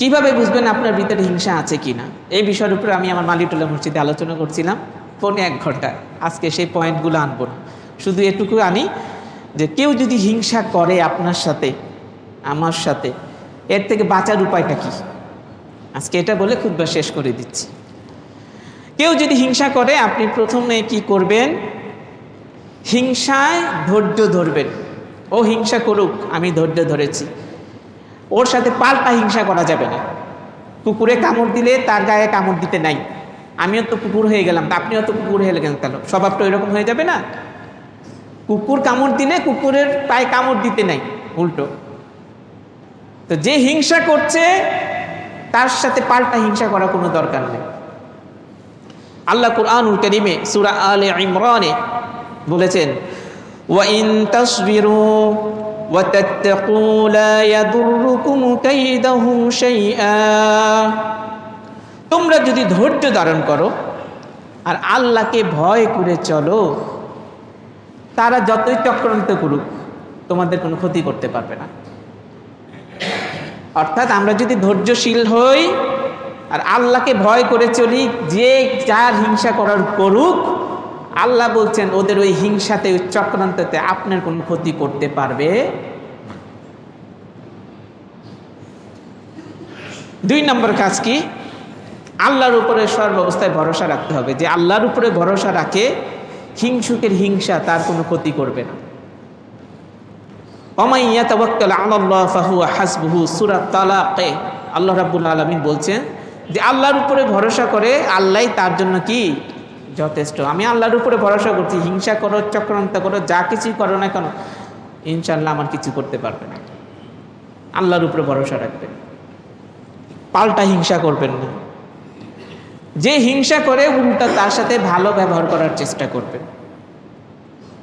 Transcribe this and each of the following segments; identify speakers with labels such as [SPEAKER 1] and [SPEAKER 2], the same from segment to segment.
[SPEAKER 1] কীভাবে বুঝবেন আপনার ভিতরে হিংসা আছে কি না এই বিষয়ের উপরে আমি আমার মালিটুল্লাহ মসজিদে আলোচনা করছিলাম পৌনে এক ঘণ্টা। আজকে সেই পয়েন্টগুলো আনব না। শুধু এটুকু আনি যে কেউ যদি হিংসা করে আপনার সাথে, আমার সাথে, এর থেকে বাঁচার উপায়টা কি? আজকে এটা বলে খুব শেষ করে দিচ্ছি। কেউ যদি হিংসা করে, আপনি প্রথমে কি করবেন? হিংসায় ধৈর্য ধরবেন। ও হিংসা করুক, আমি ধৈর্য ধরেছি। ওর সাথে পাল্টা হিংসা করা যাবে না। কুকুরে কামড় দিলে তার গায়ে কামড় দিতে নাই। আমিও তো কুকুর হয়ে গেলাম, আপনিও তো কুকুর হয়ে গেলেন তাহলে স্বভাবটা ওইরকম হয়ে যাবে না। কুকুর কামড় দিলে কুকুরের পায়ে কামড় দিতে নাই, উল্টো। তো যে হিংসা করছে, তার সাথে পাল্টা হিংসা করা কোনো দরকার নেই। আল্লাহ কুরআনুল করিমে সুরা আলে ইমরানে বলেছেন ওয়াইন তাসবিরু وتتقوا لا يضركم كيدهم شيئا তোমরা যদি ধৈর্য ধারণ করো আর আল্লাহকে ভয় করে চলো তারা যতই চক্রান্ত করুক তোমাদের কোনো ক্ষতি করতে পারবে না অর্থাৎ আমরা যদি ধৈর্যশীল হই আর আল্লাহকে ভয় করে চলি যে যার হিংসা করার করুক আল্লাহ বলছেন ওদের ওই হিংসাতে ওই চক্রান্ততে আপনার কোনো ক্ষতি করতে পারবে দুই নম্বর কাজ কি? আল্লাহর উপরে সর্বাবস্থায় ভরসা রাখতে হবে যে আল্লাহর উপরে ভরসা রাখে হিংসুকের হিংসা তার কোনো ক্ষতি করবে না। অমাইয়া তাবাক্কাল আল্লাহ ফাহুয়া হাসবুহু সুরাত তালাকে। আল্লাহ রাব্বুল আলামিন বলছেন যে আল্লাহর উপরে ভরসা করে আল্লাহ তার জন্য কি? যথেষ্ট। আমি আল্লাহর উপরে ভরসা করছি, হিংসা করো, চক্রান্ত করো, যা কিছুই করো না কেন ইনশাল্লাহ আমার কিছু করতে পারবে না। আল্লাহর উপরে ভরসা রাখবেন পাল্টা হিংসা করবেন না। যে হিংসা করে উল্টা তার সাথে ভালো ব্যবহার করার চেষ্টা করবেন।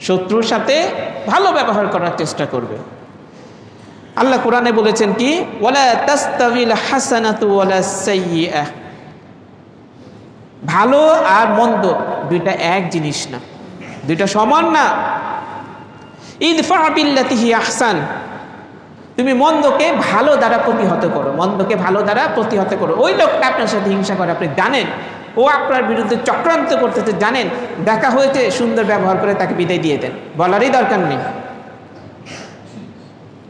[SPEAKER 1] শত্রুর সাথে ভালো ব্যবহার করার চেষ্টা করবে আল্লাহ কোরআনে বলেছেন কি ভালো আর মন্দ দুইটা এক জিনিস না, দুইটা সমান না। ইদফা বিল্লাতিহি আহসান তুমি মন্দকে ভালো দ্বারা প্রতিহত করো, মন্দকে ভালো দ্বারা প্রতিহত করো। ওই লোকটা আপনার সাথে হিংসা করে, আপনি জানেন? ও আপনার বিরুদ্ধে চক্রান্ত করতেছে, জানেন? দেখা হয়েছে, সুন্দর ব্যবহার করে তাকে বিদায় দিয়ে দেন। বলারই দরকার নেই।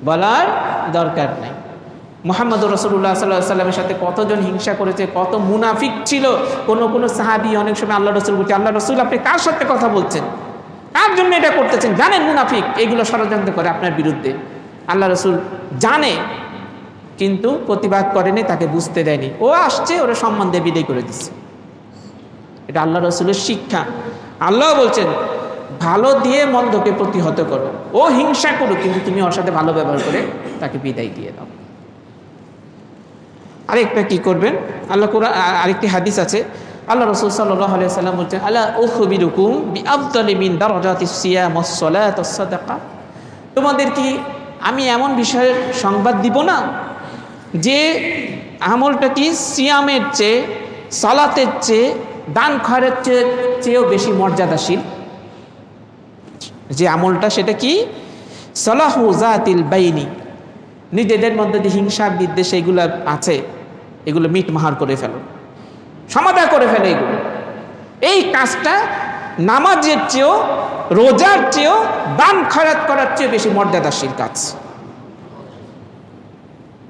[SPEAKER 1] বলার দরকার নেই। মোহাম্মদ রসুল্লাহ সাল্লাহ সাল্লামের সাথে কতজন হিংসা করেছে, কত মুনাফিক ছিল। কোনো কোনো সাহাবি অনেক সময় আল্লাহ রসুল বলছে আল্লাহ রসুল, আপনি কার সাথে কথা বলছেন? কার জন্য এটা করতেছেন? জানেন মুনাফিক? এগুলো ষড়যন্ত্র করে আপনার বিরুদ্ধে। আল্লাহ রসুল জানে, কিন্তু প্রতিবাদ করেনি, তাকে বুঝতে দেয়নি। ও আসছে, ওরা সম্মান দিয়ে বিদায় করে দিচ্ছে এটা আল্লাহ রসুলের শিক্ষা। আল্লাহ বলছেন, ভালো দিয়ে মন্দকে প্রতিহত করো। ও হিংসা করো কিন্তু তুমি ওর সাথে ভালো ব্যবহার করে তাকে বিদায় দিয়ে দাও। আরেকটা কি করবেন? আল্লাহ কোরআন আরেকটি হাদিস আছে। আল্লাহ রসুল সাল্লাহ আলিয়া সাল্লাম বলছেন আল্লাহ ও খবিরুকুম বি আবদলিমিন দারাজাতি সিয়াম সালাত সাদাকা? তোমাদের কি আমি এমন বিষয়ের সংবাদ দিব না যে আমলটা কি সিয়ামের চেয়ে, সালাতের চেয়ে, দান খয়ের চেয়ে, চেয়েও বেশি মর্যাদাশীল? যে আমলটা সেটা কি? সলাহু জাতিল বাইনি। নিজেদের মধ্যে যে হিংসা, বিদ্বেষ এগুলো আছে, এগুলো মিট মাহার করে ফেলো। সমাধা করে ফেলে এগুলো। এই কাজটা নামাজের চেয়েও, রোজার চেয়েও, দান খরাত করার চেয়ে বেশি মর্যাদাশীল কাজ।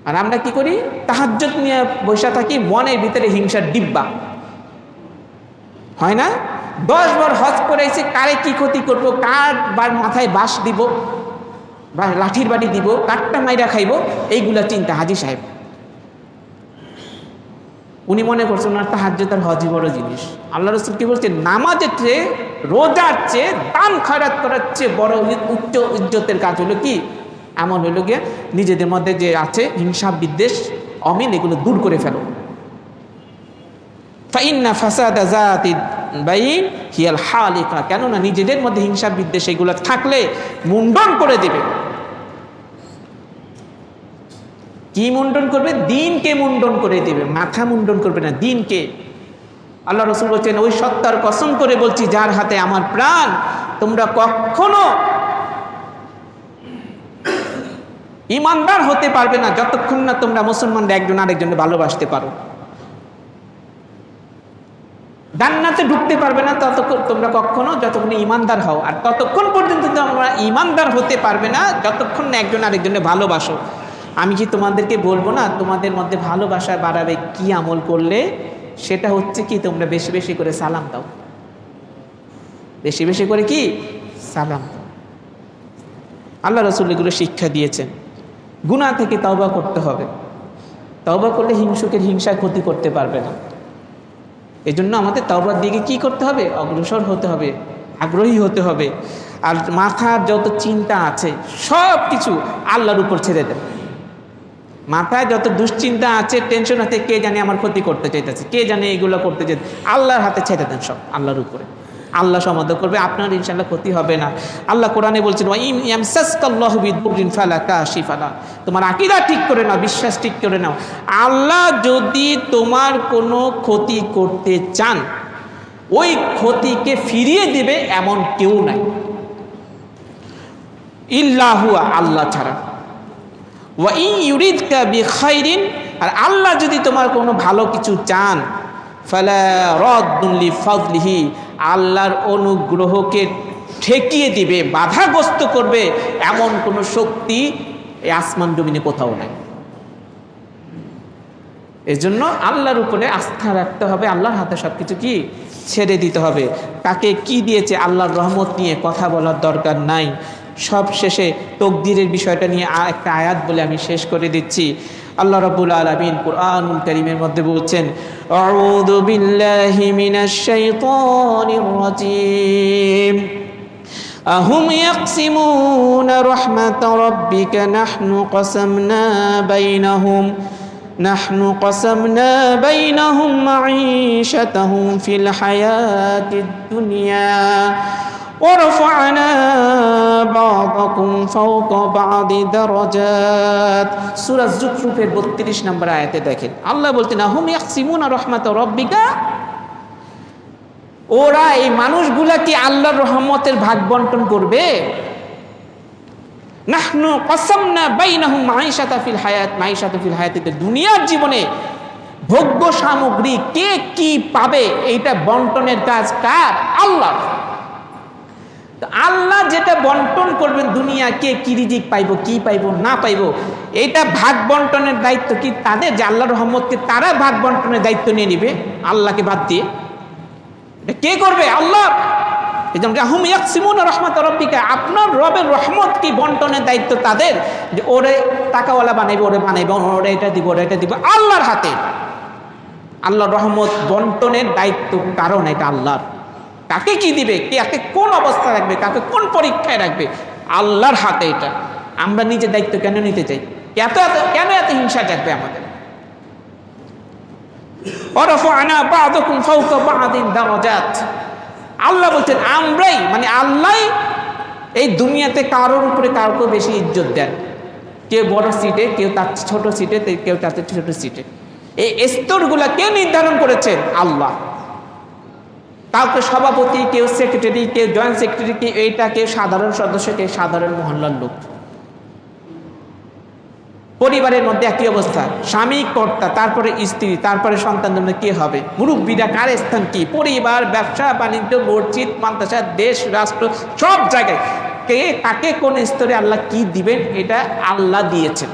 [SPEAKER 1] আর আমরা কি করি? তাহাজ্জত নিয়ে বসে থাকি, মনের ভিতরে হিংসার ডিব্বা। হয় না? দশ বার হজ করেছি, কারে কি ক্ষতি করব? কার বার মাথায় বাস দিব? বা লাঠির বাড়ি দিব? কাঠটা মাইরা খাইব? এইগুলা চিন্তা হাজি সাহেব। উনি মনে করছেন ওনার তাহাজ্য তার হজি বড় জিনিস। আল্লাহ রসুল কি বলছে নামাজের চেয়ে, রোজার চেয়ে, দান খয়রাত করার চেয়ে বড় উচ্চ ইজ্জতের কাজ হলো কি? এমন হইল গিয়ে নিজেদের মধ্যে যে আছে হিংসা, বিদ্বেষ, অমিল, এগুলো দূর করে ফেলো। কেননা নিজেদের মধ্যে হিংসা, বিদ্বেষ, এগুলো থাকলে মুন্ডন করে দেবে। কি মুন্ডন করবে? দিনকে মুন্ডন করে দেবে, মাথা মুন্ডন করবে না, দিনকে। আল্লাহ রসুল বলছেন, ওই সত্তার কসম করে বলছি, যার হাতে আমার প্রাণ, তোমরা কখনো ইমানদার হতে পারবে না, যতক্ষণ না তোমরা মুসলমানরা একজন আরেকজনকে ভালোবাসতে পারো। জান্নাতে ঢুকতে পারবে না, ততক্ষণ তোমরা কখনো যতক্ষণ ইমানদার হও, আর ততক্ষণ পর্যন্ত তোমরা ইমানদার হতে পারবে না, যতক্ষণ না একজন আরেকজনে ভালোবাসো। আমি কি তোমাদেরকে বলব না, তোমাদের মধ্যে ভালোবাসা বাড়াবে কি আমল করলে, সেটা হচ্ছে কি, তোমরা বেশি বেশি করে সালাম দাও। বেশি বেশি করে কি? সালাম দাও। আল্লাহ রসুল এগুলো শিক্ষা দিয়েছেন। গুণা থেকে তওবা করতে হবে। তওবা করলে হিংসুকের হিংসা ক্ষতি করতে পারবে না। এই জন্য আমাদের তওবার দিকে কি করতে হবে? অগ্রসর হতে হবে, আগ্রহী হতে হবে। আর মাথার যত চিন্তা আছে সব কিছু আল্লাহর উপর ছেড়ে দেবে মাথায় যত দুশ্চিন্তা আছে টেনশন আছে, কে জানে আমার ক্ষতি করতে চাইতেছে, কে জানে এগুলো করতে চাই আল্লাহর হাতে ছেড়ে দেন সব, আল্লাহর উপরে। আল্লাহ সমাধান করবে, আপনার ইনশাল্লাহ ক্ষতি হবে না। আল্লাহ কোরআনে বলছেন তোমার আকিদা ঠিক করে নাও, বিশ্বাস ঠিক করে নাও। আল্লাহ যদি তোমার কোনো ক্ষতি করতে চান, ওই ক্ষতিকে ফিরিয়ে দিবে এমন কেউ নাই। ইল্লাহুয়া আল্লাহ ছাড়া। ওয়া ইন ইউরিদকা বিখাইরিন, আর আল্লাহ যদি তোমার কোনো ভালো কিছু চান, ফালা রদ্দুল্লি ফজলিহি আল্লাহর অনুগ্রহকে ঠেকিয়ে দিবে, বাধাগ্রস্ত করবে, এমন কোনো শক্তি এই আসমান জমিনে কোথাও নাই। এই জন্য আল্লাহর উপরে আস্থা রাখতে হবে, আল্লাহর হাতে সব কিছু কি? ছেড়ে দিতে হবে। তাকে কি দিয়েছে আল্লাহর রহমত নিয়ে কথা বলার দরকার নাই। সব শেষে তকদিরের বিষয়টা নিয়ে আ- একটা আয়াত বলে আমি শেষ করে দিচ্ছি আল্লাহ রাব্বুল আলামিন কোরআনুল কারীমের মধ্যে বলছেন আউযু বিল্লাহি মিনাশ শাইতানির রাজীম أهم يقسمون رحمة ربك نحن قسمنا بينهم نحن قسمنا بينهم معيشتهم في الحياة الدنيا ورفعنا بعضكم فوق بعض درجات. সূরা যুখরুফের 32 নম্বর আয়াতে দেখেন আল্লাহ বলতেন হুম ইয়াকসিমুনা রহমাত রব্বিকা ওরা এই মানুষগুলা কি আল্লাহর রহমতের ভাগ বন্টন করবে। নাহনু বাই নাহু মাইশাতা ফিল হায়াত। মাইশাতা ফিল হায়াতিতে দুনিয়ার জীবনে ভোগ্য সামগ্রী কে কি পাবে? এইটা বন্টনের কাজ কার? আল্লাহ তো আল্লাহ যেটা বন্টন করবেন দুনিয়া, কে কি রিজিক পাইব, কি পাইব, না পাইব এটা ভাগ বন্টনের দায়িত্ব কি তাদের? যে আল্লাহর রহমতকে তারা ভাগ বন্টনের দায়িত্ব নিয়ে নিবে, আল্লাহকে বাদ দিয়ে। কে করবে? আল্লাহ। এই জন্য হুম ইয়াকসিমুন রহমত রব্বিকা, আপনার রবের রহমত কি বন্টনের দায়িত্ব তাদের? যে ওরে টাকাওয়ালা বানাইবে, ওরে বানাইবে, ওরে এটা দিব, ওরে এটা দিব, আল্লাহর হাতে। আল্লাহর রহমত বন্টনের দায়িত্ব কারণ এটা আল্লাহর। কাকে কি দিবে? কাকে কোন অবস্থা রাখবে? কাকে কোন পরীক্ষায় রাখবে? আল্লাহর হাতে এটা। আমরা নিজের দায়িত্ব কেন নিতে চাই? এত এত, কেন এত হিংসা জাগবে আমাদের? আল্লাহ বলছেন, আমরাই মানে আল্লাহ এই দুনিয়াতে কারোর উপরে কাউকে বেশি ইজ্জত দেন। কেউ বড় সিটে, কেউ তার ছোট সিটে, কেউ তার ছোট সিটে। এই স্তরগুলা কে নির্ধারণ করেছেন? আল্লাহ। কাউকে সভাপতি, কেউ সেক্রেটারি কেউ জয়েন্ট সেক্রেটারি কেউ এইটা, কেউ সাধারণ সদস্য, কেউ সাধারণ মহল্লার লোক। পরিবারের মধ্যে একই অবস্থা। স্বামী, কর্তা, তারপরে স্ত্রী, তারপরে সন্তান জন্য কে হবে? মুরব্বীরা কার স্থান কি? পরিবার, ব্যবসা, বাণিজ্য, মসজিদ, মাদ্রাসা, দেশ, রাষ্ট্র, সব জায়গায়। কে, কাকে, কোন স্তরে আল্লাহ কি দিবেন, এটা আল্লাহ দিয়েছেন।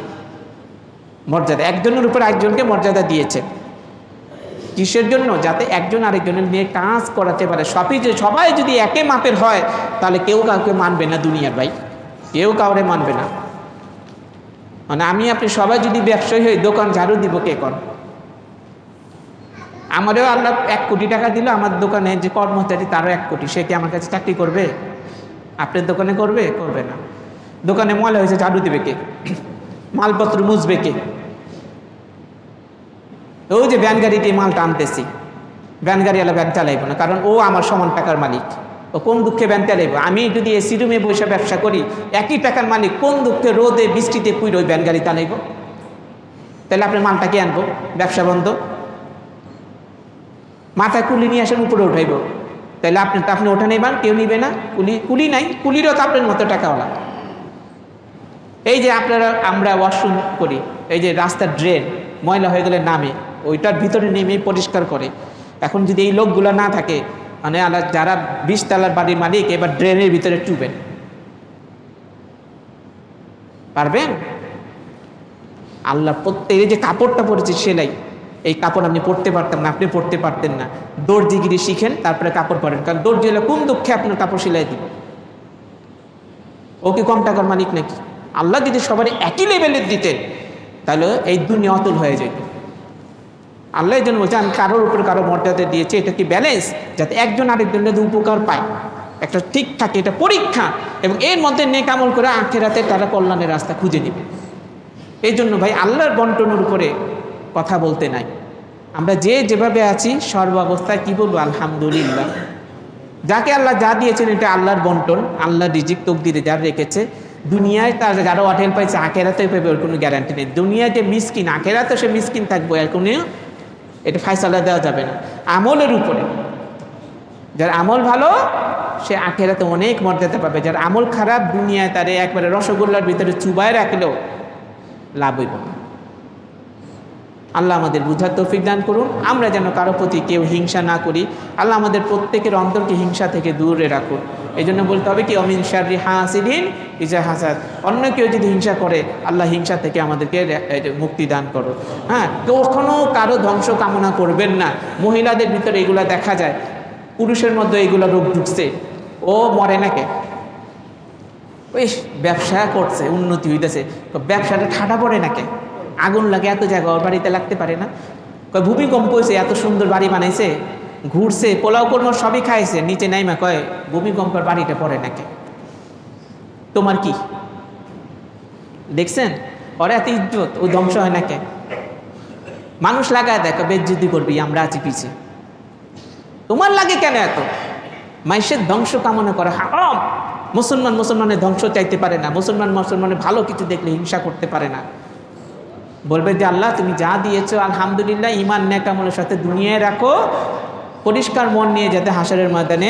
[SPEAKER 1] মর্যাদা। একজনের উপর একজনকে মর্যাদা দিয়েছেন। কিসের জন্য? যাতে একজন আরেকজনের নিয়ে কাজ করাতে পারে। সবই যে সবাই যদি একে মাপের হয়, তাহলে কেউ কাউকে মানবে না দুনিয়ার ভাই। কেউ কাউরে মানবে না। মানে আমি, আপনি সবাই যদি ব্যবসায়ী হই, দোকান ঝাড়ু দিব কে কর? আমারও আল্লাহ এক কোটি টাকা দিল, আমার দোকানে যে কর্মচারী, তারও এক কোটি। সে কি আমার কাছে চাকরি করবে? আপনার দোকানে করবে? করবে না। দোকানে ময়লা হয়েছে, ঝাড়ু দিবে কে? মালপত্র মুছবে কে? ওই যে ভ্যান গাড়িতে মালটা আনতেছি ভ্যান গাড়িওয়ালা ভ্যান চালাইবো না, কারণ ও আমার সমান টাকার মালিক। ও কোন দুঃখে ভ্যান চালাইবো? আমি যদি এসি রুমে বসে ব্যবসা করি, একই টাকার মালিক কোন দুঃখে রোদে বৃষ্টিতে পুইর ওই ভ্যান গাড়ি চালাইবো? তাহলে আপনার মালটা কে আনব? ব্যবসা বন্ধ? মাথায় কুলি নিয়ে আসেন উপরে উঠাইব। তাহলে আপনি তো আপনি ওঠা নেবেন কেউ নিবে না। কুলি কুলি নাই, কুলিরও তো আপনার মতো টাকাওয়ালা। এই যে আপনারা, আমরা ওয়াশরুম করি, এই যে রাস্তার ড্রেন ময়লা হয়ে গেলে নামে। ওইটার ভিতরে নেমে পরিষ্কার করে। এখন যদি এই লোকগুলো না থাকে মানে আলা যারা বিশ তালার বাড়ির মালিক, এবার ড্রেনের ভিতরে টুবেন পারবেন? আল্লাহ প্রত্যেক এই যে কাপড়টা পরেছে সেলাই এই কাপড় আপনি পরতে পারতাম না, আপনি পরতে পারতেন না। দর্জিগিরি শিখেন, তারপরে কাপড় পরেন। কারণ দর্জি হলে কোন দুঃখে আপনার কাপড় সেলাই দিব? ও কি কম টাকার মালিক নাকি? আল্লাহ যদি সবারই একই লেভেলের দিতেন, তাহলে এই দুনিয়া অতুল হয়ে যেত। আল্লাহ এই জন্য বলছে, আমি কারোর উপরে কারও মর্যাদা দিয়েছি। এটা কি ব্যালেন্স যাতে একজন আরেকজনের যাতে উপকার পায়। একটা ঠিক থাকে, এটা পরীক্ষা। এবং এর মধ্যে নেক আমল করে আখেরাতে তারা কল্যাণের রাস্তা খুঁজে নেবে। এই জন্য ভাই, আল্লাহর বন্টনের উপরে কথা বলতে নাই। আমরা যে যেভাবে আছি সর্বাবস্থায় কি বলব? আলহামদুলিল্লাহ। যাকে আল্লাহ যা দিয়েছেন, এটা আল্লাহর বন্টন, আল্লাহ রিজিক তকদিরে যার রেখেছে। দুনিয়ায় তার যারা হোটেল পাইছে আখেরাতে পাবে ওর কোনো গ্যারান্টি নেই। দুনিয়ায় যে মিসকিন আখেরাতে সে মিসকিন থাকব, এর কোনো এটা ফাইসালা দেওয়া যাবে না। আমলের উপরে। যার আমল ভালো, সে আখেরাতে অনেক মর্যাদা পাবে। যার আমল খারাপ, দুনিয়ায় তারে একবারে রসগোল্লার ভিতরে চুবায় রাখলেও লাভ হইব না। আল্লাহ আমাদের বুঝার তৌফিক দান করুন। আমরা যেন কারও প্রতি কেউ হিংসা না করি। আল্লাহ আমাদের প্রত্যেকের অন্তরকে হিংসা থেকে দূরে রাখুন। এই জন্য বলতে হবে কি, অমিন শারি হাসিদিন ইজা হাসাদ অন্য কেউ যদি হিংসা করে, আল্লাহ হিংসা থেকে আমাদেরকে মুক্তি দান করো হ্যাঁ কখনো কারও ধ্বংস কামনা করবেন না। মহিলাদের ভিতরে এগুলা দেখা যায়। পুরুষের মধ্যে এগুলো রোগ ঢুকছে। ও মরে নাকি? ওই ব্যবসা করছে, উন্নতি হইতেছে। তো ব্যবসাটা ঠাটা পড়ে নাকি? আগুন লাগে, এত জায়গা বাড়িতে লাগতে পারে না। ভূমিকম্প হয়েছে এত সুন্দর বাড়ি বানাইছে। ঘুরছে, পোলাও কর্ম সবই খাইছে। নিচে নাইমা কয়, ভূমিকম্পের বাড়িটা পড়ে নাকি? তোমার কি? দেখছেন? ওর এত ইজ্জত, ও ধ্বংস হয় নাকি? মানুষ লাগায় দেখো, বেজ্জুতি করবি, আমরা আছি পিছে। তোমার লাগে কেন এত? মাইসের ধ্বংস কামনা করা হারাম। মুসলমান মুসলমানের ধ্বংস চাইতে পারে না। মুসলমান মুসলমানের ভালো কিছু দেখলে হিংসা করতে পারে না। বলবে যে আল্লাহ, তুমি যা দিয়েছ, আলহামদুলিল্লাহ ইমান নেকামলের সাথে দুনিয়ায় রাখো পরিষ্কার মন নিয়ে যাতে হাসারের ময়দানে